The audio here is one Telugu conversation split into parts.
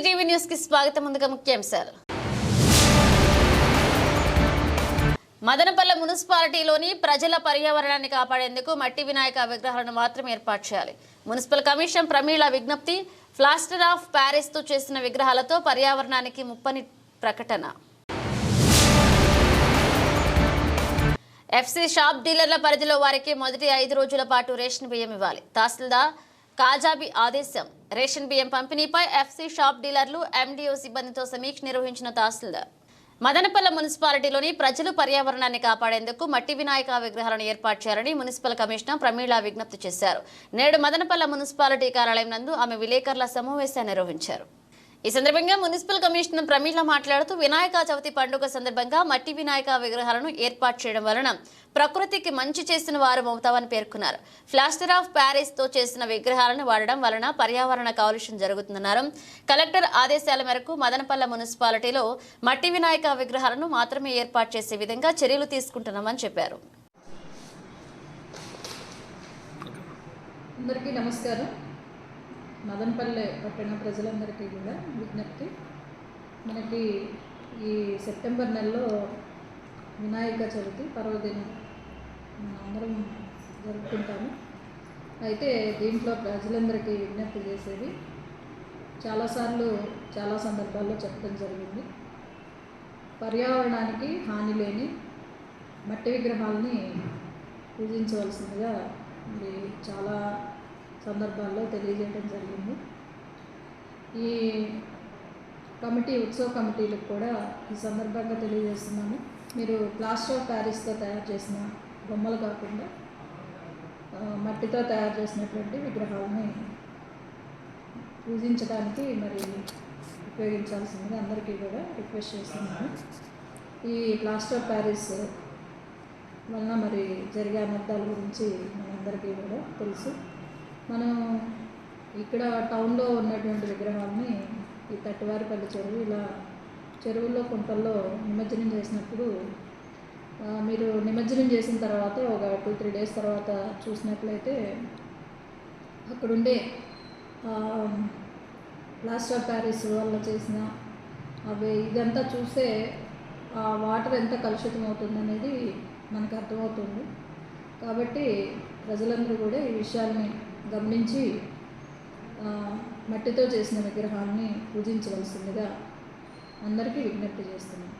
న్యూస్కి స్వాగతం. ముందుగా ముఖ్యాంశాలు. మదనపల్లె మున్సిపాలిటీలోని ప్రజల పర్యావరణాన్ని కాపాడేందుకు మట్టి వినాయక విగ్రహాలను మాత్రం ఏర్పాటు చేయాలి. మున్సిపల్ కమిషన్ ప్రమీళ విజ్ఞప్తి ప్లాస్టర్ ఆఫ్ ప్యారిస్తో చేసిన విగ్రహాలతో పర్యావరణానికి ముప్పని ప్రకటన. ఎఫ్సీ షాప్ డీలర్ల పరిధిలో వారికి మొదటి ఐదు రోజుల పాటు రేషన్ బియ్యం ఇవ్వాలి. తహసీల్దార్ కాజాబి ఆదేశం. రేషన్ బియ్యం పంపిణీపై ఎఫ్సీ షాప్ డీలర్లు ఎండిఓ సిబ్బందితో సమీక్ష నిర్వహించిన తహసీల్దార్. మదనపల్లె మున్సిపాలిటీలోని ప్రజలు పర్యావరణాన్ని కాపాడేందుకు మట్టి వినాయక విగ్రహాలను ఏర్పాటు చేయాలని మున్సిపల్ కమిషనర్ ప్రమీళ విజ్ఞప్తి చేశారు. నేడు మదనపల్లె మున్సిపాలిటీ కార్యాలయం నందు ఆమె విలేకరుల సమావేశాన్ని నిర్వహించారు. ఈ సందర్భంగా మున్సిపల్ కమిషనర్ ప్రమీల మాట్లాడుతూ వినాయక చవితి పండుగ సందర్భంగా మట్టి వినాయక విగ్రహాలను ఏర్పాటు చేయడం వలన ప్రకృతికి మంచి చేసిన వారు అవుతామని పేర్కొన్నారు. ప్లాస్టర్ ఆఫ్ ప్యారిస్తో చేసిన విగ్రహాలను వాడడం వలన పర్యావరణ కాలుష్యం జరుగుతుందన్నారు. కలెక్టర్ ఆదేశాల మేరకు మదనపల్లె మున్సిపాలిటీలో మట్టి వినాయక విగ్రహాలను మాత్రమే ఏర్పాటు చేసే విధంగా చర్యలు తీసుకుంటున్నామని చెప్పారు. అందరికీ నమస్కారం. మదనపల్లె పట్టణ ప్రజలందరికీ కూడా విజ్ఞప్తి. మనకి ఈ సెప్టెంబర్ నెలలో వినాయక చవితి పర్వదినం మనం అందరం జరుపుకుంటాము. అయితే దీంట్లో ప్రజలందరికీ విజ్ఞప్తి చేసేది చాలాసార్లు చాలా సందర్భాల్లో చెప్పడం జరిగింది. పర్యావరణానికి హాని లేని మట్టి విగ్రహాలని పూజించవలసిందిగా మరి చాలా సందర్భాల్లో తెలియజేయడం జరిగింది. ఈ కమిటీ ఉత్సవ కమిటీలకు కూడా ఈ సందర్భంగా తెలియజేస్తున్నాను. మీరు ప్లాస్టర్ ఆఫ్ ప్యారిస్తో తయారు చేసిన బొమ్మలు కాకుండా మట్టితో తయారు చేసినటువంటి విగ్రహాలని పూజించడానికి మరి ఉపయోగించాల్సిందిగా అందరికీ కూడా రిక్వెస్ట్ చేస్తున్నాను. ఈ ప్లాస్టర్ ఆఫ్ ప్యారిస్ వలన మరి జరిగే అనర్థాల గురించి మనందరికీ కూడా తెలుసు. మనం ఇక్కడ టౌన్లో ఉన్నటువంటి విగ్రహాలని ఈ తట్టివారిపల్లి చెరువు ఇలా చెరువుల్లో కుంటల్లో నిమజ్జనం చేసినప్పుడు మీరు నిమజ్జనం చేసిన తర్వాత ఒక టూ త్రీ డేస్ తర్వాత చూసినట్లయితే అక్కడుండే ప్లాస్టర్ ఆఫ్ ప్యారిస్ వల్ల చేసిన అవి ఇదంతా చూస్తే ఆ వాటర్ ఎంత కలుషితం అవుతుందనేది మనకు అర్థమవుతుంది. కాబట్టి ప్రజలందరూ కూడా ఈ విషయాల్ని గమనించి మట్టితో చేసిన విగ్రహాన్ని పూజించవలసిందిగా అందరికీ విజ్ఞప్తి చేస్తున్నాను.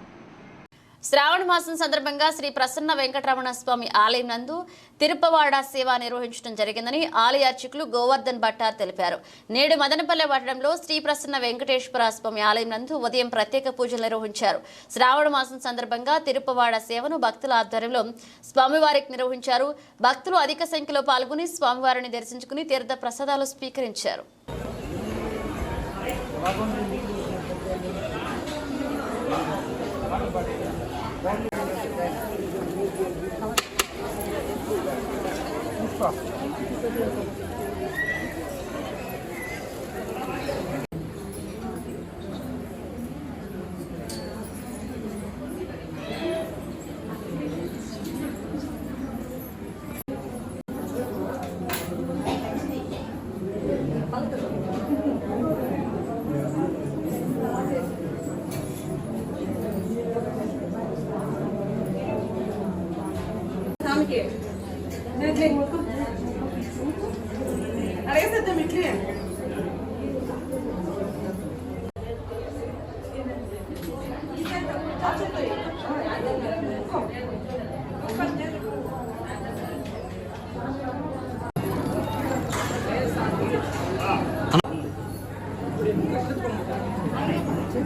శ్రావణ మాసం సందర్భంగా శ్రీ ప్రసన్న వెంకటరమణ స్వామి ఆలయం నందు తిరుపవాడ సేవ నిర్వహించడం జరిగిందని ఆలయ అర్చకులు గోవర్ధన్ భట్టార్ తెలిపారు. నేడు మదనపల్లె పట్టణంలో శ్రీ ప్రసన్న వెంకటేశ్వర స్వామి ఆలయం నందు ఉదయం ప్రత్యేక పూజలు నిర్వహించారు. శ్రావణ మాసం సందర్భంగా తిరుపవాడ సేవను భక్తుల ఆధ్వర్యంలో స్వామివారికి నిర్వహించారు. భక్తులు అధిక సంఖ్యలో పాల్గొని స్వామివారిని దర్శించుకుని తీర్థ ప్రసాదాలు స్వీకరించారు. か。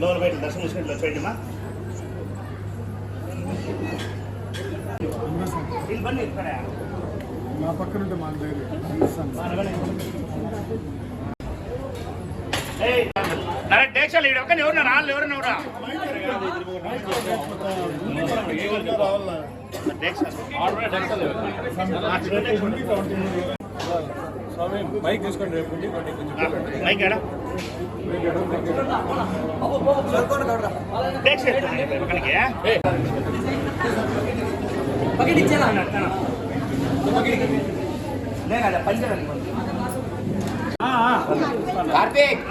లోన్ బయట దర్శనం చేసుకుంటే వచ్చేయండి మా వీళ్ళు బండి ఇక్కడ నా పక్కన ఉంటే మాకు డేక్షలు ఈడ ఒక్క ఎవరు నాలుగు ఎవరు ఎవరా మైక్ తీసుకోండి మైక్ ఎడా కార్తీక్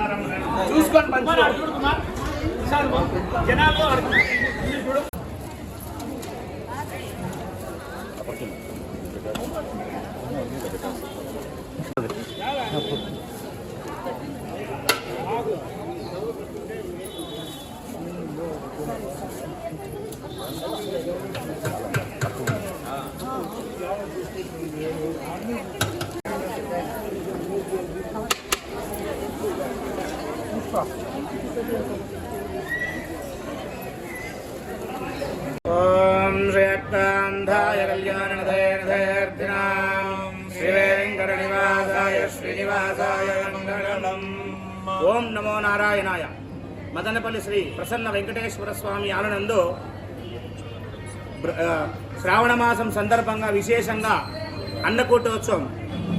చూసుకొని పంచు జనాలు ఓం ఓం నమో నారాయణాయ. మదనపల్లి శ్రీ ప్రసన్న వెంకటేశ్వర స్వామి ఆలనందు శ్రావణ మాసం సందర్భంగా విశేషంగా అన్నకూటోత్సవం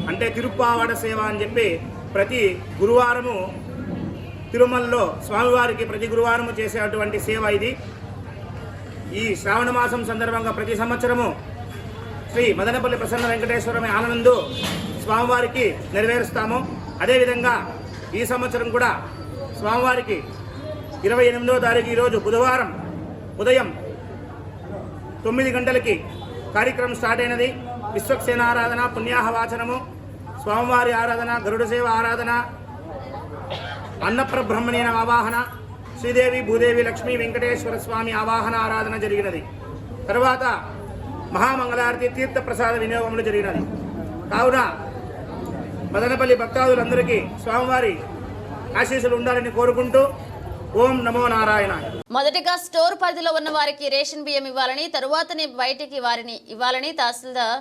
అంటే తిరుప్పావాడ సేవ అని చెప్పి ప్రతి గురువారము తిరుమలలో స్వామివారికి ప్రతి గురువారము చేసేటువంటి సేవ ఇది. ఈ శ్రావణ మాసం సందర్భంగా ప్రతి సంవత్సరము శ్రీ మదనపల్లి ప్రసన్న వెంకటేశ్వరమి ఆనందు స్వామివారికి నెరవేరుస్తాము. అదేవిధంగా ఈ సంవత్సరం కూడా స్వామివారికి ఇరవై ఎనిమిదవ తారీఖు ఈరోజు బుధవారం ఉదయం తొమ్మిది గంటలకి కార్యక్రమం స్టార్ట్ అయినది. విశ్వక్సేన ఆరాధన పుణ్యాహవాచనము స్వామివారి ఆరాధన గరుడ సేవ ఆరాధన అన్నప్రబ్రహ్మణీన ఆవాహన శ్రీదేవి భూదేవి లక్ష్మీ వెంకటేశ్వర స్వామి ఆవాహన ఆరాధన జరిగినది. తర్వాత మహామంగళారతి తీర్థ ప్రసాద వినియోగంలో జరిగినది. కావున మదనపల్లి భక్తాదులందరికీ స్వామివారి ఆశీస్సులు ఉండాలని కోరుకుంటూ ఓం నమో నారాయణ మొదటగా స్టోర్ పరిధిలో ఉన్న వారికి రేషన్ బియ్యం ఇవ్వాలని తరువాతనే బయటికి వారిని ఇవ్వాలని తహసీల్దార్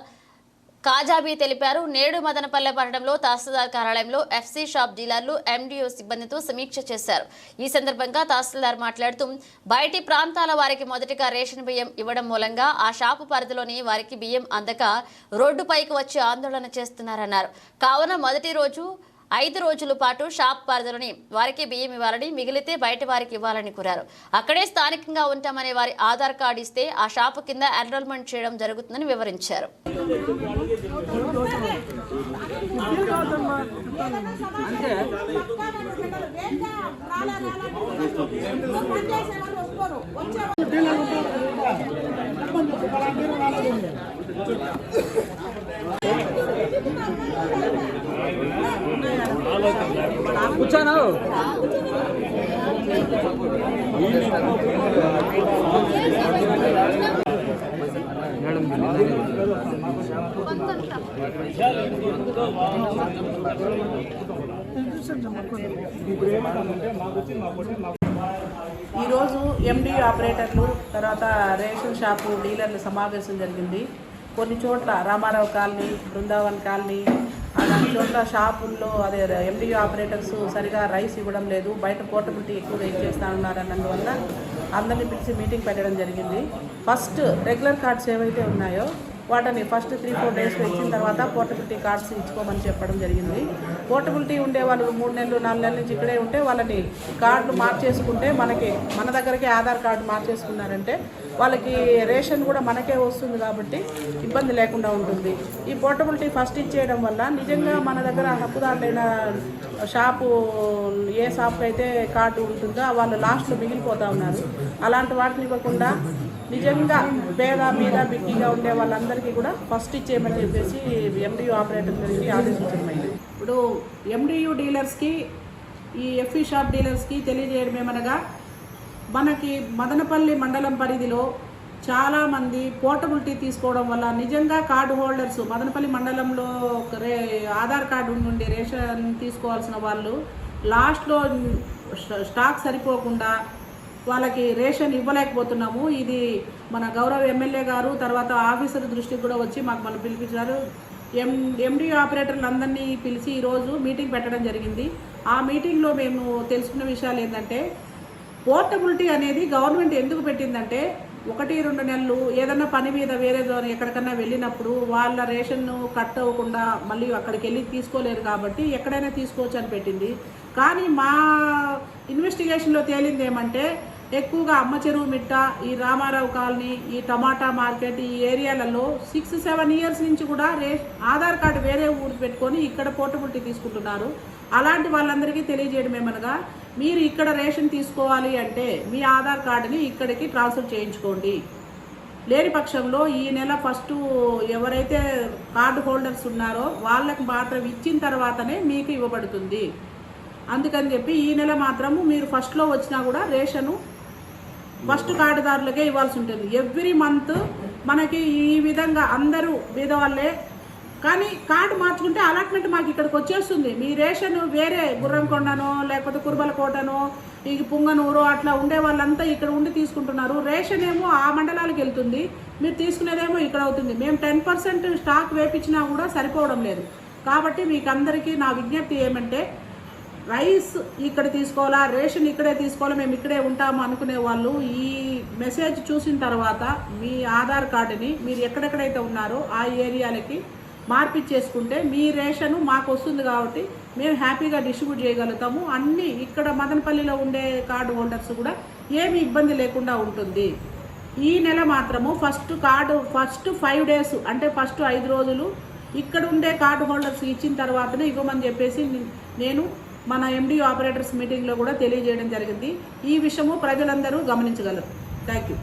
కాజాబీ తెలిపారు. నేడు మదనపల్లె పట్టణంలో తహసీల్దార్ కార్యాలయంలో ఎఫ్సీ షాప్ డీలర్లు ఎండిఓ సిబ్బందితో సమీక్ష చేశారు. ఈ సందర్భంగా తహసీల్దార్ మాట్లాడుతూ బయటి ప్రాంతాల వారికి మొదటగా రేషన్ బియ్యం ఇవ్వడం మూలంగా ఆ షాపు పరిధిలోని వారికి బియ్యం అందక రోడ్డుపైకి వచ్చి ఆందోళన చేస్తున్నారన్నారు. కావున మొదటి రోజు ఐదు రోజుల పాటు షాప్ పరిధిలోని వారికి బియ్యం ఇవ్వాలని మిగిలితే బయట వారికి ఇవ్వాలని కోరారు. అక్కడే స్థానికంగా ఉంటామనే వారి ఆధార్ కార్డు ఇస్తే ఆ షాపు కింద ఎన్రోల్మెంట్ చేయడం జరుగుతుందని వివరించారు. కూర్చోను? ఈరోజు ఎండి ఆపరేటర్లు తర్వాత రేషన్ షాపు డీలర్ల సమావేశం జరిగింది. కొన్ని చోట్ల రామారావు కాలనీ బృందావన్ కాలనీ అలాంటి చోట్ల షాపుల్లో అదే ఎండి ఆపరేటర్స్ సరిగా రైస్ ఇవ్వడం లేదు. బయట పోర్టబిలిటీ ఎక్కువగా ఇచ్చేస్తా ఉన్నారన్నందువల్ల అందరినీ పిలిచి మీటింగ్ పెట్టడం జరిగింది. ఫస్ట్ రెగ్యులర్ కార్డ్స్ ఏవైతే ఉన్నాయో వాటిని ఫస్ట్ త్రీ ఫోర్ డేస్ ఇచ్చిన తర్వాత పోర్టబిలిటీ కార్డ్స్ ఇచ్చుకోమని చెప్పడం జరిగింది. పోర్టబిలిటీ ఉండే వాళ్ళు మూడు నెలలు నాలుగు నెలల నుంచి ఇక్కడే ఉంటే వాళ్ళని కార్డులు మార్చేసుకుంటే మనకి మన దగ్గరికి ఆధార్ కార్డు మార్చేసుకున్నారంటే వాళ్ళకి రేషన్ కూడా మనకే వస్తుంది కాబట్టి ఇబ్బంది లేకుండా ఉంటుంది. ఈ పోర్టబిలిటీ ఫస్ట్ ఇచ్చేయడం వల్ల నిజంగా మన దగ్గర హక్కుదారులైన షాపు ఏ షాప్కి అయితే కార్డు ఉంటుందో వాళ్ళు లాస్ట్లో మిగిలిపోతూ ఉన్నారు. అలాంటి వాటిని ఇవ్వకుండా నిజంగా పేద మీద బిక్కిగా ఉండే వాళ్ళందరికీ కూడా ఫస్ట్ ఇచ్చేయమని చెప్పేసి ఎండియూ ఆపరేటర్ గారికి ఆదేశించమైంది ఇప్పుడు ఎండియూ డీలర్స్కి ఈ ఎఫ్ఈ షాప్ డీలర్స్కి తెలియజేయడం ఏమనగా మనకి మదనపల్లి మండలం పరిధిలో చాలామంది పోర్టబిలిటీ తీసుకోవడం వల్ల నిజంగా కార్డు హోల్డర్స్ మదనపల్లి మండలంలో ఒక రే ఆధార్ కార్డు నుండి రేషన్ తీసుకోవాల్సిన వాళ్ళు లాస్ట్లో స్టాక్ సరిపోకుండా వాళ్ళకి రేషన్ ఇవ్వలేకపోతున్నాము. ఇది మన గౌరవ ఎమ్మెల్యే గారు తర్వాత ఆఫీసర్ దృష్టికి కూడా వచ్చి మాకు మనం పిలిపించారు. ఎం ఎండి ఆపరేటర్లు అందరినీ పిలిచి ఈరోజు మీటింగ్ పెట్టడం జరిగింది. ఆ మీటింగ్లో మేము తెలుసుకున్న విషయాలు ఏంటంటే పోర్టబిలిటీ అనేది గవర్నమెంట్ ఎందుకు పెట్టిందంటే ఒకటి రెండు నెలలు ఏదన్నా పని మీద వేరే దూరం ఎక్కడికన్నా వెళ్ళినప్పుడు వాళ్ళ రేషన్ కట్ అవ్వకుండా మళ్ళీ అక్కడికి వెళ్ళి తీసుకోలేరు కాబట్టి ఎక్కడైనా తీసుకోవచ్చు అని పెట్టింది. కానీ మా ఇన్వెస్టిగేషన్లో తేలింది ఏమంటే ఎక్కువగా అమ్మ చెరువు మిట్ట ఈ రామారావు కాలనీ ఈ టమాటా మార్కెట్ ఈ ఏరియాలలో సిక్స్ సెవెన్ ఇయర్స్ నుంచి కూడా రే ఆధార్ కార్డు వేరే ఊరు పెట్టుకొని ఇక్కడ పోర్టబిలిటీ తీసుకుంటున్నారు. అలాంటి వాళ్ళందరికీ తెలియజేయడం ఏమనగా మీరు ఇక్కడ రేషన్ తీసుకోవాలి అంటే మీ ఆధార్ కార్డుని ఇక్కడికి ట్రాన్స్ఫర్ చేయించుకోండి. లేని పక్షంలో ఈ నెల ఫస్ట్ ఎవరైతే కార్డు హోల్డర్స్ ఉన్నారో వాళ్ళకి మాత్రం ఇచ్చిన తర్వాతనే మీకు ఇవ్వబడుతుంది. అందుకని చెప్పి ఈ నెల మాత్రము మీరు ఫస్ట్లో వచ్చినా కూడా రేషను ఫస్ట్ కార్డుదారులకే ఇవ్వాల్సి ఉంటుంది. ఎవ్రీ మంత్ మనకి ఈ విధంగా అందరూ బీదవాళ్ళే కానీ కార్డు మార్చుకుంటే అలాట్మెంట్ మాకు ఇక్కడికి వచ్చేస్తుంది. మీ రేషన్ వేరే గుర్రంకొండనో లేకపోతే కుర్బలకోటనో ఈ పుంగనూరు అట్లా ఉండే వాళ్ళంతా ఇక్కడ ఉండి తీసుకుంటున్నారు. రేషన్ ఏమో ఆ మండలాలకు వెళ్తుంది. మీరు తీసుకునేదేమో ఇక్కడ అవుతుంది. మేము టెన్ పర్సెంట్ స్టాక్ వేపించినా కూడా సరిపోవడం లేదు. కాబట్టి మీకు అందరికీ నా విజ్ఞప్తి ఏమంటే రైస్ ఇక్కడ తీసుకోవాలా రేషన్ ఇక్కడే తీసుకోవాలా మేము ఇక్కడే ఉంటాము అనుకునే వాళ్ళు ఈ మెసేజ్ చూసిన తర్వాత మీ ఆధార్ కార్డుని మీరు ఎక్కడెక్కడైతే ఉన్నారో ఆ ఏరియాలకి మార్పిచ్చేసుకుంటే మీ రేషను మాకు వస్తుంది కాబట్టి మేము హ్యాపీగా డిస్ట్రిబ్యూట్ చేయగలుగుతాము. అన్నీ ఇక్కడ మదనపల్లిలో ఉండే కార్డు హోల్డర్స్ కూడా ఏమి ఇబ్బంది లేకుండా ఉంటుంది. ఈ నెల మాత్రము first card first five days అంటే ఫస్ట్ ఐదు రోజులు ఇక్కడ ఉండే కార్డు హోల్డర్స్ ఇచ్చిన తర్వాతనే ఇవ్వమని చెప్పేసి నేను మన ఎండి ఆపరేటర్స్ మీటింగ్లో కూడా తెలియజేయడం జరిగింది. ఈ విషయము ప్రజలందరూ గమనించగలరు. థ్యాంక్ యూ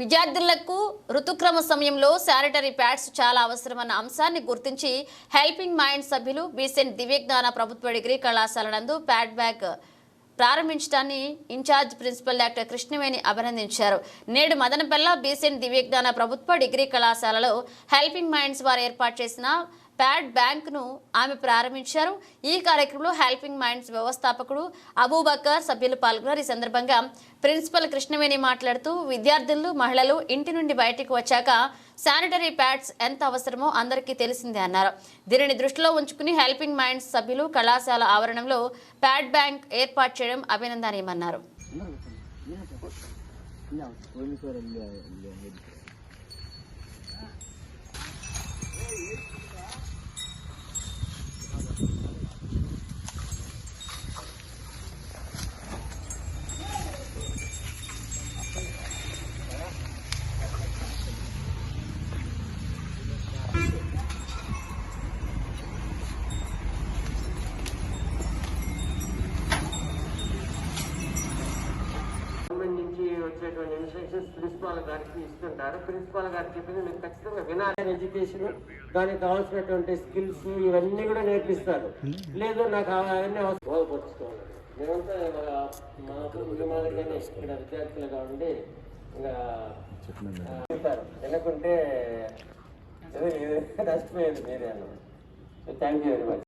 విద్యార్థులకు ఋతుక్రమ సమయంలో శానిటరీ ప్యాడ్స్ చాలా అవసరమన్న అంశాన్ని గుర్తించి హెల్పింగ్ మైండ్ సభ్యులు బీసెంట్ దివ్యజ్ఞాన ప్రభుత్వ డిగ్రీ కళాశాల నందు ప్యాడ్ బ్యాగ్ ప్రారంభించడాన్ని in charge principal doctor Krishnaveni అభినందించారు. నేడు మదనపల్ల బీసెంట్ దివ్యజ్ఞాన ప్రభుత్వ డిగ్రీ కళాశాలలో హెల్పింగ్ మైండ్స్ వారు ఏర్పాటు చేసిన ప్యాడ్ బ్యాంక్ను ఆమె ప్రారంభించారు. ఈ కార్యక్రమంలో హెల్పింగ్ మైండ్స్ వ్యవస్థాపకుడు అబూబకర్ సభ్యులు పాల్గొన్నారు. ఈ సందర్భంగా ప్రిన్సిపల్ కృష్ణవేణి మాట్లాడుతూ విద్యార్థులు మహిళలు ఇంటి నుండి బయటకు వచ్చాక శానిటరీ ప్యాడ్స్ ఎంత అవసరమో అందరికీ తెలిసిందే అన్నారు. దీనిని దృష్టిలో ఉంచుకుని హెల్పింగ్ మైండ్స్ సభ్యులు కళాశాల ఆవరణంలో ప్యాడ్ బ్యాంక్ ఏర్పాటు చేయడం అభినందనీయమన్నారు గవర్నమెంట్ నుంచి వచ్చేటువంటి ఇన్స్ట్రక్షన్స్ ప్రిన్సిపాల్ గారికి ఇస్తుంటారు. ప్రిన్సిపాల్ గారికి చెప్పింది మీరు ఖచ్చితంగా వినాలి. ఎడ్యుకేషన్ దానికి కావాల్సినటువంటి స్కిల్స్ ఇవన్నీ కూడా నేర్పిస్తారు. లేదు నాకు అవన్నీ బాగుపరుచుకోవాలి మేమంతా మా మాదిరిగానే ఇక్కడ విద్యార్థులుగా ఉండి ఇంకా ఆ, చెప్తారు ఎందుకంటే నష్టపోయేది మీరే అన్నమాట. Thank you very much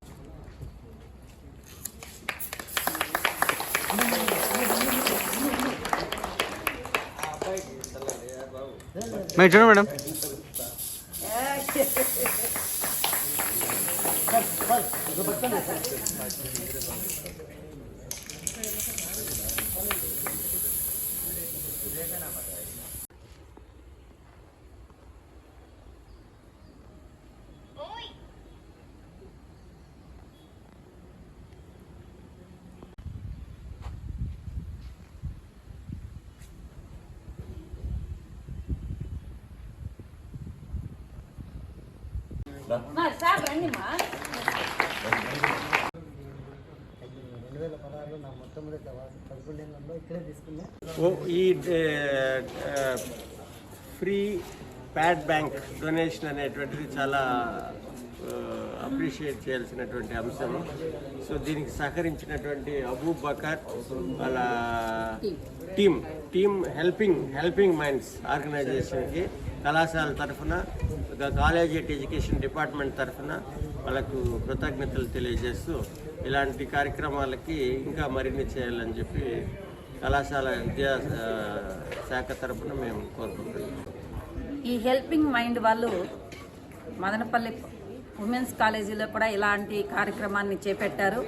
madam చూడండి మేడం ఓ ఈ ఫ్రీ ప్యాడ్ బ్యాంక్ డొనేషన్ అనేటువంటిది చాలా అప్రిషియేట్ చేయాల్సినటువంటి అంశం సో దీనికి సహకరించినటువంటి అబూ బకర్ వాళ్ళ team team helping helping minds ఆర్గనైజేషన్కి కళాశాల తరఫున కాలేజ్ ఎడ్యుకేషన్ డిపార్ట్మెంట్ తరఫున వాళ్ళకు కృతజ్ఞతలు తెలియజేస్తూ ఇలాంటి కార్యక్రమాలకి ఇంకా మరిన్ని చేయాలని చెప్పి కళాశాల విద్యా శాఖ తరఫున మేము కోరుకుంటున్నాం. ఈ హెల్పింగ్ మైండ్ వాళ్ళు మదనపల్లి ఉమెన్స్ కాలేజీలో కూడా ఇలాంటి కార్యక్రమాన్ని చేపట్టారు.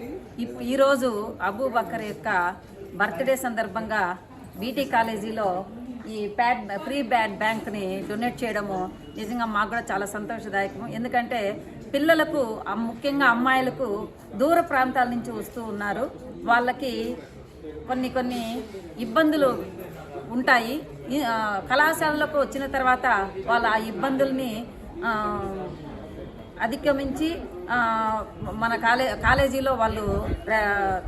ఈరోజు అబూబక్కర్ యొక్క బర్త్డే సందర్భంగా బీటీ కాలేజీలో ఈ ప్యాడ్ ప్రీ బ్యాడ్ బ్యాంక్ని డొనేట్ చేయడము నిజంగా మాకు కూడా చాలా సంతోషదాయకం ఎందుకంటే పిల్లలకు ముఖ్యంగా అమ్మాయిలకు దూర ప్రాంతాల నుంచి వస్తూ ఉన్నారు. వాళ్ళకి కొన్ని కొన్ని ఇబ్బందులు ఉంటాయి. కళాశాలలకు వచ్చిన తర్వాత వాళ్ళ ఆ ఇబ్బందుల్ని అధిగమించి మన కాలే కాలేజీలో వాళ్ళు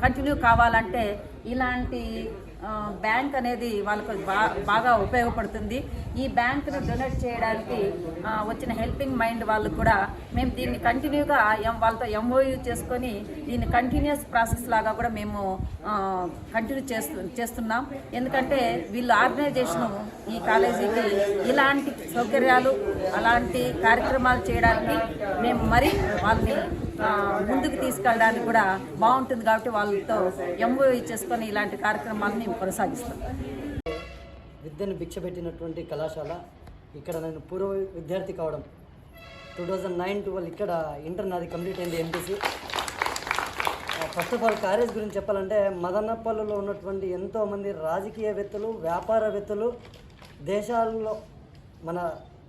కంటిన్యూ కావాలంటే ఇలాంటి బ్యాంక్ అనేది వాళ్ళకు బాగా ఉపయోగపడుతుంది. ఈ బ్యాంకును డొనేట్ చేయడానికి వచ్చిన హెల్పింగ్ మైండ్ వాళ్ళు కూడా మేము దీన్ని కంటిన్యూగా ఎం- వాళ్ళతో ఎంఓయూ చేసుకొని దీన్ని కంటిన్యూస్ ప్రాసెస్ లాగా కూడా మేము కంటిన్యూ చేస్తు చేస్తున్నాం. ఎందుకంటే వీళ్ళు ఆర్గనైజేషన్ ఈ కాలేజీకి ఇలాంటి సౌకర్యాలు అలాంటి కార్యక్రమాలు చేయడానికి మేము మరి వాళ్ళని ముందుకు తీసుకెళ్ళడానికి కూడా బాగుంటుంది కాబట్టి వాళ్ళతో ఎంఓఈ చేసుకొని ఇలాంటి కార్యక్రమాలను మేము కొనసాగిస్తాం విద్యను భిక్షపెట్టినటువంటి కళాశాల ఇక్కడ నేను పూర్వ విద్యార్థి కావడం టూ థౌజండ్ నైన్ ట్వెల్వ్ ఇక్కడ ఇంటర్ నాది కంప్లీట్ అయింది MPC. First of all college గురించి చెప్పాలంటే మదనపల్లిలో ఉన్నటువంటి ఎంతోమంది రాజకీయవేత్తలు వ్యాపారవేత్తలు దేశాల్లో మన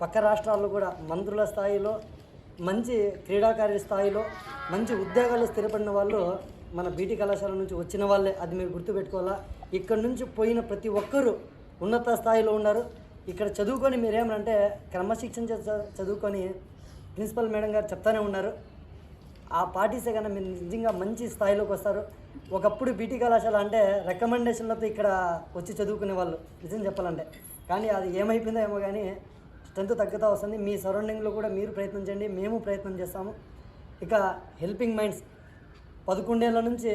పక్క రాష్ట్రాల్లో కూడా మంత్రుల స్థాయిలో మంచి క్రీడాకారి స్థాయిలో మంచి ఉద్యోగాలు స్థిరపడిన వాళ్ళు మన బీటీ కళాశాల నుంచి వచ్చిన వాళ్ళే అది మీరు గుర్తుపెట్టుకోవాలా? ఇక్కడ నుంచి పోయిన ప్రతి ఒక్కరూ ఉన్నత స్థాయిలో ఉన్నారు. ఇక్కడ చదువుకొని మీరేమనంటే క్రమశిక్షణ చదువుకొని ప్రిన్సిపల్ మేడం గారు చెప్తానే ఉన్నారు. ఆ పార్టీసే కన్నా మీరు నిజంగా మంచి స్థాయిలోకి వస్తారు. ఒకప్పుడు బీటీ కళాశాల అంటే రికమెండేషన్లతో ఇక్కడ వచ్చి చదువుకునే వాళ్ళు నిజం చెప్పాలంటే. కానీ అది ఏమైపోయిందో ఏమో కానీ స్ట్రెంత్ తగ్గుతూ వస్తుంది. మీ సరౌండింగ్లో కూడా మీరు ప్రయత్నించండి మేము ప్రయత్నం చేస్తాము. ఇక హెల్పింగ్ మైండ్స్. పదకొండేళ్ళ నుంచి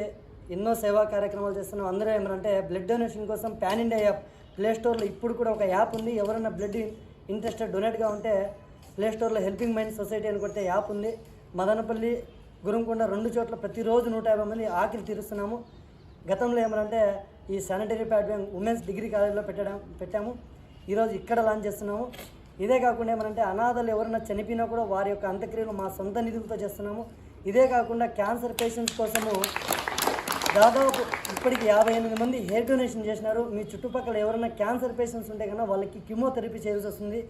ఎన్నో సేవా కార్యక్రమాలు చేస్తున్నాం. అందరూ ఏమంటే బ్లడ్ డొనేషన్ కోసం ప్యాన్ ఇండియా యాప్ ప్లే స్టోర్లో ఇప్పుడు కూడా ఒక యాప్ ఉంది. ఎవరైనా బ్లడ్ ఇంట్రెస్టెడ్ డొనేట్గా ఉంటే ప్లే స్టోర్లో హెల్పింగ్ మైండ్ సొసైటీ అని కొట్టే యాప్ ఉంది. మదనపల్లి గురంకొండ రెండు చోట్ల ప్రతిరోజు నూట యాభై మంది ఆకలి తీరుస్తున్నాము. గతంలో ఏమనంటే ఈ sanitary pad bank women's degree కాలేజీలో పెట్టడం పెట్టాము. ఈరోజు ఇక్కడ లాంచ్ చేస్తున్నాము. ఇదే కాకుండా ఏమనంటే అనాథలు ఎవరైనా చనిపోయినా కూడా వారి యొక్క అంత్యక్రియలు మా సొంత నిధులతో చేస్తున్నాము. ఇదే కాకుండా క్యాన్సర్ పేషెంట్స్ కోసము దాదాపు ఇప్పటికి యాభై ఎనిమిది మంది హెయిర్ డొనేషన్ చేసినారు. మీ చుట్టుపక్కల ఎవరైనా క్యాన్సర్ పేషెంట్స్ ఉంటే కన్నా వాళ్ళకి కిమోథెరపీ చేయాల్సి వస్తుంది.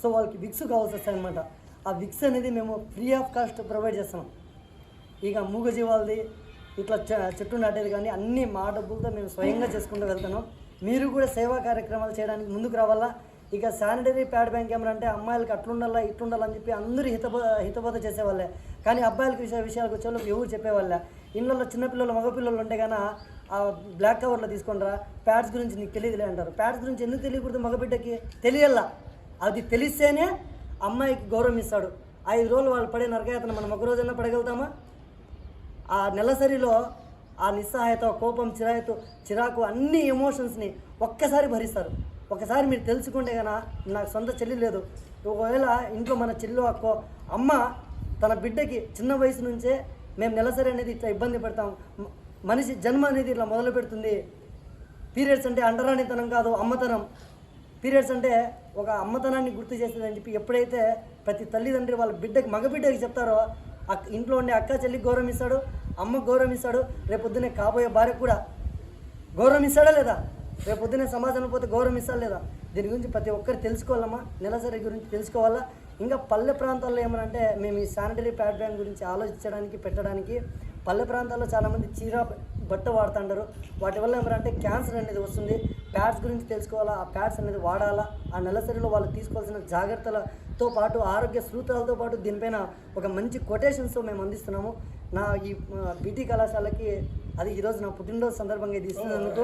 సో వాళ్ళకి విక్స్ కావాల్సి వస్తాయి అనమాట ఆ విక్స్ అనేది మేము ఫ్రీ ఆఫ్ కాస్ట్ ప్రొవైడ్ చేస్తున్నాం ఇక మూగజీవాలది ఇట్లా చెట్టు నాటేది కానీ అన్నీ మా డబ్బులతో మేము స్వయంగా చేసుకుంటూ వెళ్తున్నాం. మీరు కూడా సేవా కార్యక్రమాలు చేయడానికి ముందుకు రావాలా? ఇక శానిటరీ ప్యాడ్ బ్యాంక్ ఏమంటే అమ్మాయిలకి అట్లుండాలా ఇట్లుండాలని చెప్పి అందరూ హితబో హితబోధ చేసేవాళ్ళే. కానీ అబ్బాయిలకి విషయ విషయాలకు వచ్చేవాళ్ళు ఎవరు చెప్పేవాళ్ళే. ఇళ్ళల్లో చిన్నపిల్లలు మగపిల్లలు ఉంటే కానీ ఆ బ్లాక్ కవర్లో తీసుకుంటారా ప్యాడ్స్ గురించి నీకు తెలియదులే అంటారు. ప్యాడ్స్ గురించి ఎందుకు తెలియకూడదు మగబిడ్డకి? తెలియల్లా అది తెలిస్తేనే అమ్మాయికి గౌరవం ఇస్తాడు. ఐదు రోజులు వాళ్ళు పడే నరకయాతన మనం ఒక రోజైనా పడగలుగుతామా? ఆ నెలసరిలో ఆ నిస్సహాయత కోపం చిరాయత చిరాకు అన్ని ఎమోషన్స్ని ఒక్కసారి భరిస్తారు. ఒకసారి మీరు తెలుసుకుంటే కనుక నాకు సొంత చెల్లి లేదు. ఒకవేళ ఇంట్లో మన చెల్లి అక్కో అమ్మ తన బిడ్డకి చిన్న వయసు నుంచే మేము నెలసరి అనేది ఇట్లా ఇబ్బంది పడతాం. మనిషి జన్మ అనేది ఇట్లా మొదలు పెడుతుంది. పీరియడ్స్ అంటే అండరానితనం కాదు అమ్మతనం. పీరియడ్స్ అంటే ఒక అమ్మతనాన్ని గుర్తు చేసేదని చెప్పి ఎప్పుడైతే ప్రతి తల్లిదండ్రి వాళ్ళ బిడ్డకి మగబిడ్డకి చెప్తారో అక్క ఇంట్లో ఉండే అక్క చెల్లికి గౌరవం ఇస్తాడు అమ్మకు గౌరవం ఇస్తాడు రేపొద్దునే కాబోయే భార్యకు కూడా గౌరవం ఇస్తాడా లేదా? రేపు రేపొద్దునే సమాజంలో పోతే గౌరవం ఇస్తారు లేదా? దీని గురించి ప్రతి ఒక్కరు తెలుసుకోవాలమ్మా. నెలసరి గురించి తెలుసుకోవాలా? ఇంకా పల్లె ప్రాంతాల్లో ఏమనంటే మేము ఈ శానిటరీ ప్యాడ్ బ్యాంక్ గురించి ఆలోచించడానికి పెట్టడానికి పల్లె ప్రాంతాల్లో చాలామంది చీర బట్ట వాడుతుంటారు. వాటి వల్ల ఏమంటే క్యాన్సర్ అనేది వస్తుంది. ప్యాడ్స్ గురించి తెలుసుకోవాలా? ఆ ప్యాడ్స్ అనేది వాడాలా? ఆ నెలసరిలో వాళ్ళు తీసుకోవాల్సిన జాగ్రత్తలతో పాటు ఆరోగ్య సూత్రాలతో పాటు దీనిపైన ఒక మంచి కొటేషన్స్ మేము అందిస్తున్నాము. నా ఈ బీటీ కళాశాలకి అది ఈరోజు నా పుట్టినరోజు సందర్భంగా ఇది ఇస్తున్నందుకు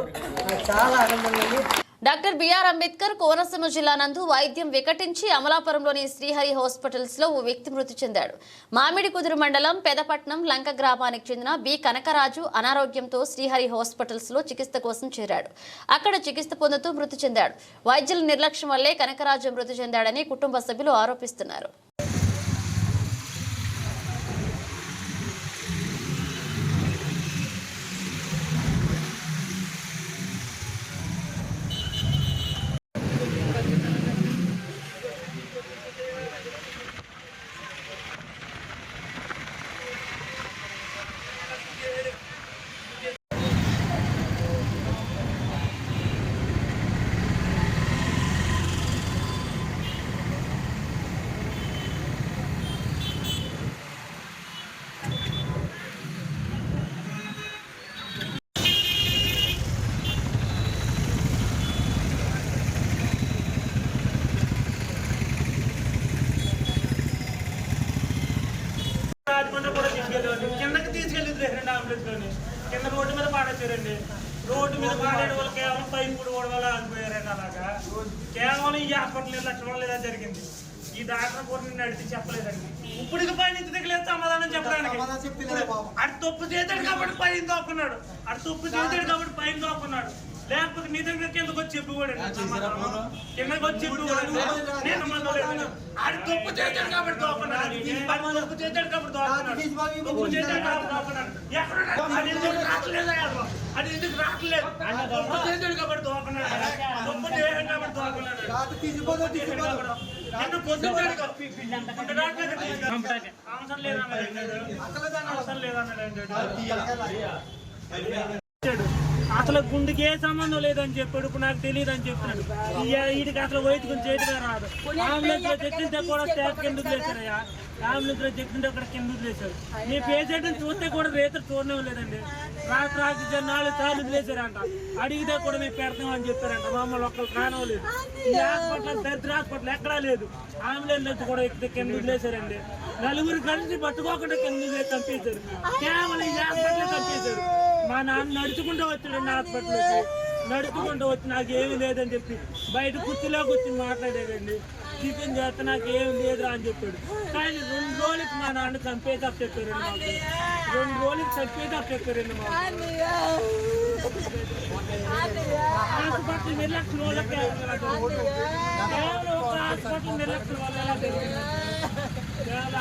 నాకు చాలా ఆనందంగా ఉంది. డాక్టర్ బిఆర్ అంబేద్కర్ కోనసీమ జిల్లా నందు వైద్యం వికటించి అమలాపురంలోని శ్రీహరి హాస్పిటల్స్లో ఓ వ్యక్తి మృతి చెందాడు. మామిడి కుదురు మండలం పెదపట్నం లంక గ్రామానికి చెందిన బి కనకరాజు అనారోగ్యంతో శ్రీహరి హాస్పిటల్స్లో చికిత్స కోసం చేరాడు. అక్కడ చికిత్స పొందుతూ మృతి చెందాడు. వైద్యుల నిర్లక్ష్యం వల్లే కనకరాజు మృతి చెందాడని కుటుంబ సభ్యులు ఆరోపిస్తున్నారు అండి కింద రోడ్డు మీద పాడొచ్చారండి రోడ్డు మీద పాడేడు వాళ్ళు కేవలం పైపుడు కూడా వాళ్ళు ఆగిపోయారండి అలాగా కేవలం ఈ హాస్పిటల్ లక్షణం లేదా జరిగింది ఈ డాక్టర్ కూడా నిన్ను అడిగి చెప్పలేదండి ఇప్పటికి పైన ఇంటి దగ్గర లేదు సమాధానం చెప్పడానికి అటు తప్పు చేశాడు కాబట్టి పైన దోక్కున్నాడు అటు తప్పు చేశాడు కాబట్టి పైన దోక్కున్నాడు లేకపోతే నీ దగ్గర కిందకు వచ్చి కిందకు వచ్చి నేను ఆడు తప్పు చేశాడు కాబట్టి దోక్కున్నాడు ఆడు తప్పు చేశాడు కాబట్టి దోక్కున్నాడు తప్పు చేశాడు కాబట్టి దోక్కున్నాడు ఎక్కడ అది ఎందుకు రావట్లేదు అది ఎందుకు రావట్లేదు తప్పు చేశాడు కాబట్టి తప్పు నిన్ను పొద్దున్నాడు అవసరం లేదన్నాడు అవసరం లేదన్నాడు అసలు గుండెకి ఏ సంబంధం లేదని చెప్పాడు ఇప్పుడు నాకు తెలియదు అని చెప్పినాడు. ఈ- వీడికి అసలు వైద్యుని చేయటమే రాదు. అంబులెన్స్లో చెక్కింటే కూడా స్టాఫ్ కింద వదిలేశారయ్యా. అంబులెన్స్లో అక్కడ కింద వదిలేశారు. మీ పేషెంట్ చూస్తే కూడా రేతులు చూడడం లేదండి. రాత్రి రాత్రి నాలుగు సార్లు వదిలేశారంట. అడిగితే కూడా మేము పెడతాం అని చెప్పారంట. మమ్మల్ని ఒక్కరు కానవలేదు ఈ హాస్పిటల్ దరిద్ర హాస్పిటల్ ఎక్కడా లేదు. అంబులెన్స్ కూడా ఎక్కితే కింద వదిలేశారండి. నలుగురు కలిసి పట్టుకోకుండా కింద వదిలేసి చంపేశారు. కేవలం ఈ హాస్పిటల్ చంపేశారు. మా నాన్న నడుచుకుంటూ వచ్చాడండి హాస్పిటల్కి నడుచుకుంటూ వచ్చి నాకు ఏమీ లేదని చెప్పి బయట కుర్చీలో కూర్చుని మాట్లాడాడండి టిఫిన్ చేస్తే నాకు ఏమి లేదురా అని చెప్పాడు. కానీ రెండు రోజులకి మా నాన్న చంపేదా చెప్పారండి రెండు రోజులకి చంపేదా చెప్పారండి మాకు. హాస్పిటల్ నిర్లక్ష్యం వల్ల కేవలం ఒక హాస్పిటల్ నిర్లక్ష్యం వల్ల ఇలా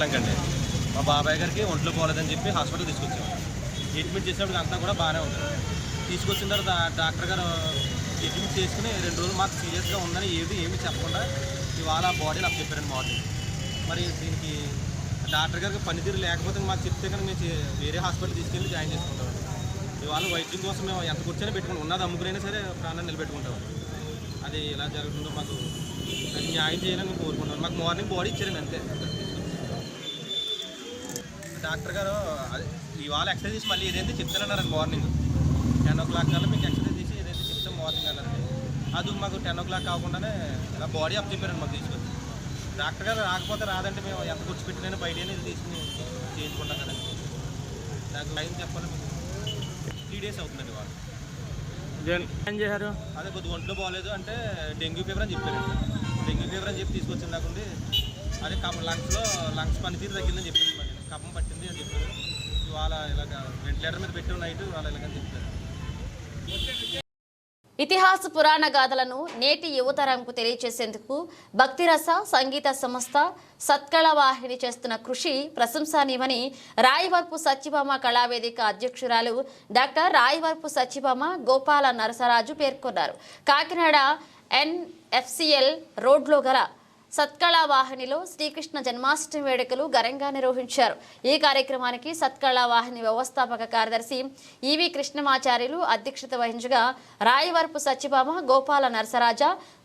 అండి మా బాబాయ్ గారికి ఒంట్లో పోలేదని చెప్పి హాస్పిటల్ తీసుకొచ్చాం. ట్రీట్మెంట్ చేసినప్పుడు అంతా కూడా బాగానే ఉంది. తీసుకొచ్చిన తర్వాత డాక్టర్ గారు ట్రీట్మెంట్ చేసుకుని రెండు రోజులు మాకు సీరియస్గా ఉందని ఏది ఏమి చెప్పకుండా ఇవాళ బాడీ నాకు చెప్పారండి మార్నింగ్ మరి దీనికి డాక్టర్ గారికి పనితీరు లేకపోతే మాకు చెప్తే కనుక మేము వేరే హాస్పిటల్ తీసుకెళ్ళి జాయిన్ చేసుకుంటాం ఇవాళ వైద్యం కోసం మేము ఎంత కూర్చొని పెట్టుకుని ఉన్నది అమ్ముకునైనా సరే ప్రాణాన్ని నిలబెట్టుకుంటాం అది ఎలా జరుగుతుందో మాకు అది న్యాయం చేయాలని మేము కోరుకుంటాం మాకు మార్నింగ్ బాడీ ఇచ్చారండి అంతే. డాక్టర్ గారు అదే ఇవాళ ఎక్సర్సైజ్ చేసి మళ్ళీ ఏదైతే చెప్తానన్నారండి మార్నింగ్ టెన్ ఓ క్లాక్ కల్లా మీకు ఎక్సర్సైజ్ చేసి ఏదైతే చెప్తాం మార్నింగ్ అన్నారండి. అది మాకు టెన్ ఓ క్లాక్ కాకుండానే ఇలా బాడీ అప్ చెప్పారండి మాకు తీసుకొచ్చి. డాక్టర్ గారు రాకపోతే రాదంటే మేము ఎంత కూర్చో పెట్టినైనా బయట తీసుకుని చేయించుకుంటాం కదండి నాకు టైం చెప్పాలి త్రీ డేస్ అవుతుందండి వాళ్ళు ఏం చేశారు? అదే కొద్దిగా ఒంట్లో బాగాలేదు అంటే డెంగ్యూ ఫీవర్ అని చెప్పారండి. డెంగ్యూ ఫీవర్ అని చెప్పి తీసుకొచ్చిన దాకుండి అదే లంగ్స్లో లంగ్స్ పనితీరు తగ్గిందని చెప్పింది మరి కప్పం పట్టింది అని చెప్పారు. ఇవాళ ఇలాగ వెంటిలేటర్ మీద పెట్టి నైట్ ఇవాళ ఇలాగని చెప్పారు. ఇతిహాస పురాణ గాథలను నేటి యువతరంకు తెలియజేసేందుకు భక్తిరస సంగీత సంస్థ సత్కళ వాహిని చేస్తున్న కృషి ప్రశంసనీయమని రాయవరపు సత్యభామ కళావేదిక అధ్యక్షురాలు డాక్టర్ రాయవరపు సత్యభామ గోపాల నరసరాజు పేర్కొన్నారు. కాకినాడ ఎన్ఎఫ్సిఎల్ రోడ్లో గల సత్కళా వాహినిలో శ్రీకృష్ణ జన్మాష్టమి వేడుకలు ఘనంగా నిర్వహించారు. ఈ కార్యక్రమానికి సత్కళా వాహిని వ్యవస్థాపక కార్యదర్శి ఈవి కృష్ణమాచార్యులు అధ్యక్షత వహించగా రాయవరపు సత్యభామ గోపాల నరసరాజ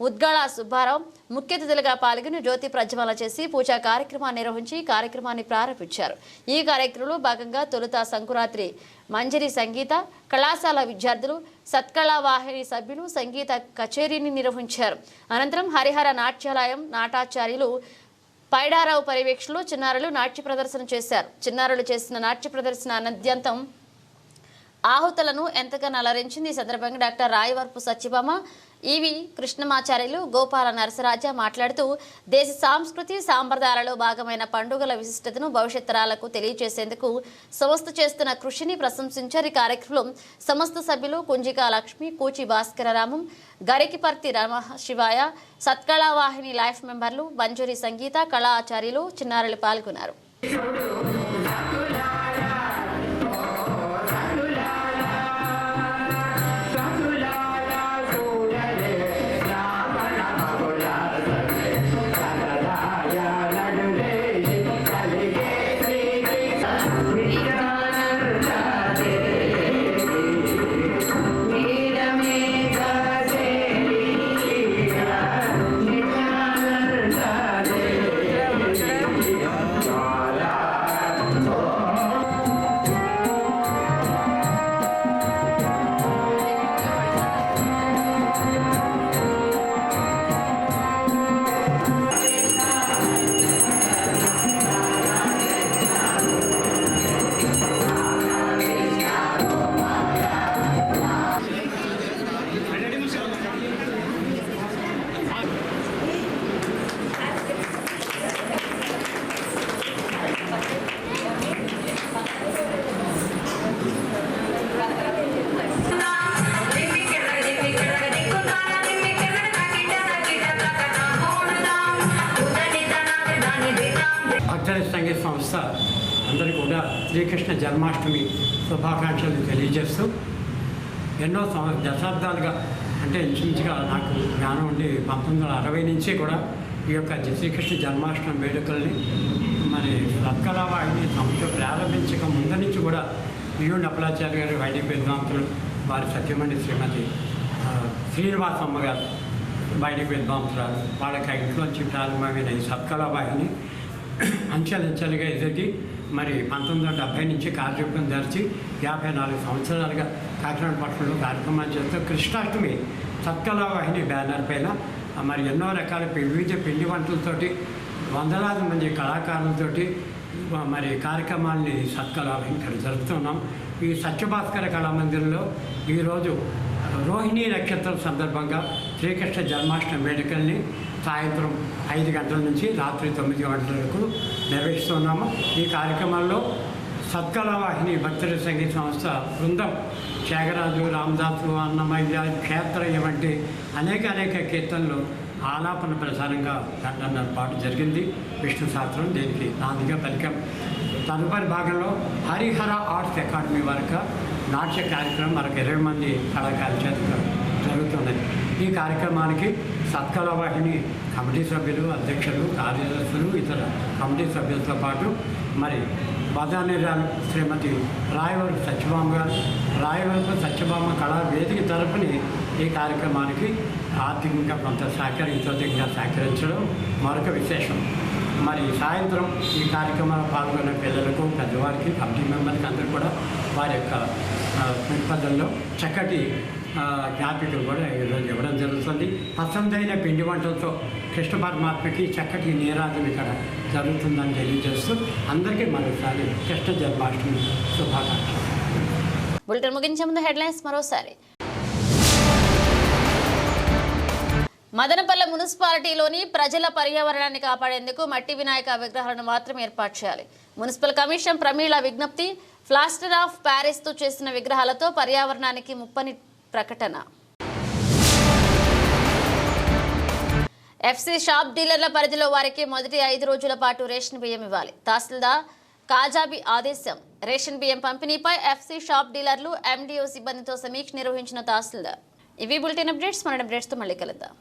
ఉద్గళ సుబ్బారావు ముఖ్య అతిథులుగా పాల్గొని జ్యోతి ప్రజ్వల చేసి పూజా కార్యక్రమాన్ని నిర్వహించి కార్యక్రమాన్ని ప్రారంభించారు. ఈ కార్యక్రమంలో భాగంగా తొలుత సంకురాత్రి మంజరి సంగీత కళాశాల విద్యార్థులు సత్కళా వాహిని సభ్యులు సంగీత కచేరీని నిర్వహించారు. అనంతరం హరిహర నాట్యాలయం నాటాచార్యులు పైడారావు పర్యవేక్షణలో చిన్నారులు నాట్య ప్రదర్శన చేశారు. చిన్నారులు చేసిన నాట్య ప్రదర్శన అనద్యంతం ఆహుతులను ఎంతగానో అలరించింది. ఈ సందర్భంగా డాక్టర్ రాయవరపు సత్యభామ ఈవి కృష్ణమాచార్యులు గోపాల నరసరాజ మాట్లాడుతూ దేశ సాంస్కృతి సాంప్రదాయాలలో భాగమైన పండుగల విశిష్టతను భవిష్యత్ తరాలకు తెలియజేసేందుకు సంస్థ చేస్తున్న కృషిని ప్రశంసించారు. ఈ కార్యక్రమంలో సంస్థ సభ్యులు కుంజికా లక్ష్మి కూచి భాస్కరరామం గరికిపర్తి రమశివాయ సత్కళా వాహిని లైఫ్ మెంబర్లు మంజూరి సంగీత కళా ఆచార్యులు చిన్నారులు పాల్గొన్నారు. భక్తుల సంగీత సంస్థ అందరికీ కూడా శ్రీకృష్ణ జన్మాష్టమి శుభాకాంక్షలు తెలియజేస్తూ ఎన్నో దశాబ్దాలుగా అంటే ఇంచుమించుగా నాకు జ్ఞానం ఉండి పంతొమ్మిది వందల అరవై నుంచి కూడా ఈ యొక్క శ్రీకృష్ణ జన్మాష్టమి వేడుకల్ని మరి రత్కలావాహిని సంస్థ ప్రారంభించక ముందు నుంచి కూడా పియు నపలాచార్య గారు వైద్య విద్వాంసులు వారి సత్యమణి శ్రీమతి శ్రీనివాసమ్మ గారు వైదిక విద్వాంసురాలు వాళ్ళకి ఇంట్లోంచి ప్రారంభమైన ఈ సత్కళావాహిని అంచెలంచెలుగా ఎదిగి మరి పంతొమ్మిది వందల డెబ్బై నుంచి కార్యక్రమం ధరిచి యాభై నాలుగు సంవత్సరాలుగా కాకినాడ పట్టణంలో కార్యక్రమాలు చేస్తూ కృష్ణాష్టమి సత్కళా వాహిని బ్యానర్ పైన మరి ఎన్నో రకాల వివిధ పిండి వంటలతోటి వందలాది మంది కళాకారులతోటి మరి కార్యక్రమాల్ని సత్కళావాహిని ఇక్కడ జరుపుతున్నాం. ఈ సత్యభాస్కర కళామందిరంలో ఈరోజు రోహిణీ నక్షత్రం సందర్భంగా శ్రీకృష్ణ జన్మాష్టమి వేడుకల్ని సాయంత్రం ఐదు గంటల నుంచి రాత్రి తొమ్మిది గంటల వరకు నిర్వహిస్తున్నాము. ఈ కార్యక్రమాల్లో సత్కళావాహిని భక్తుల సంగీత సంస్థ బృందం త్యాగరాజు రామదాసు అన్నమయ్య క్షేత్రయ్య వంటి అనేక అనేక కీర్తనలు ఆలాపన ప్రసారంగా గంటన్నర పాటు జరిగింది. విష్ణు శాస్త్రం దీనికి నాదిగా ఫలికం తదుపరి భాగంలో హరిహర ఆర్ట్స్ అకాడమీ వరకు నాట్య కార్యక్రమం మరొక ఇరవై మంది కళాకారుల చేత జరుగుతున్నది. ఈ కార్యక్రమానికి సత్కళావాహిని కమిటీ సభ్యులు అధ్యక్షులు కార్యదర్శులు ఇతర కమిటీ సభ్యులతో పాటు మరి బదానిరాలు శ్రీమతి రాయవరపు సత్యభామ గారు రాయవరపు సత్యభామ కళా వేదిక తరపుని ఈ కార్యక్రమానికి ఆర్థికంగా కొంత సహకరించోదికంగా సహకరించడం మరొక విశేషం. మరి సాయంత్రం ఈ కార్యక్రమంలో పాల్గొన్న పిల్లలకు పెద్దవారికి కమిటీ మెంబర్కి అందరూ కూడా వారి యొక్క ప్రతిపదల్లో దృక్పథంలో చక్కటి జ్ఞాపికలు కూడా ఈరోజు ఇవ్వడం జరుగుతుంది. పసందైన పిండి వంటలతో కృష్ణ పరమాత్మకి చక్కటి నీరాజన ఇక్కడ జరుగుతుందని తెలియజేస్తూ అందరికీ మరోసారి కృష్ణ జన్మాష్టమి శుభాకాంక్షలు. బులెటిన్ ముగించే ముందు హెడ్లైన్స్ మరోసారి. మదనపల్లె మున్సిపాలిటీలోని ప్రజల పర్యావరణాన్ని కాపాడేందుకు మట్టి వినాయక విగ్రహాలను మాత్రం ఏర్పాటు చేయాలి. మున్సిపల్ కమిషన్ ప్రమీళ విజ్ఞప్తి ప్లాస్టర్ ఆఫ్ ప్యారిస్తో చేసిన విగ్రహాలతో పర్యావరణానికి ముప్పని ప్రకటన. ఎఫ్సీ షాప్ డీలర్ల పరిధిలో వారికి మొదటి ఐదు రోజుల పాటు రేషన్ బియ్యం ఇవ్వాలి. తహసీల్దార్ కాజాబీ ఆదేశం. రేషన్ బియ్యం పంపిణీపై ఎఫ్సీ షాప్ డీలర్లు ఎండిఓ సిబ్బందితో సమీక్ష నిర్వహించిన తహసీల్దార్. ఇవి బులెటిన్ అప్డేట్స్. మన అప్డేట్స్తో మళ్ళీ కలుద్దాం.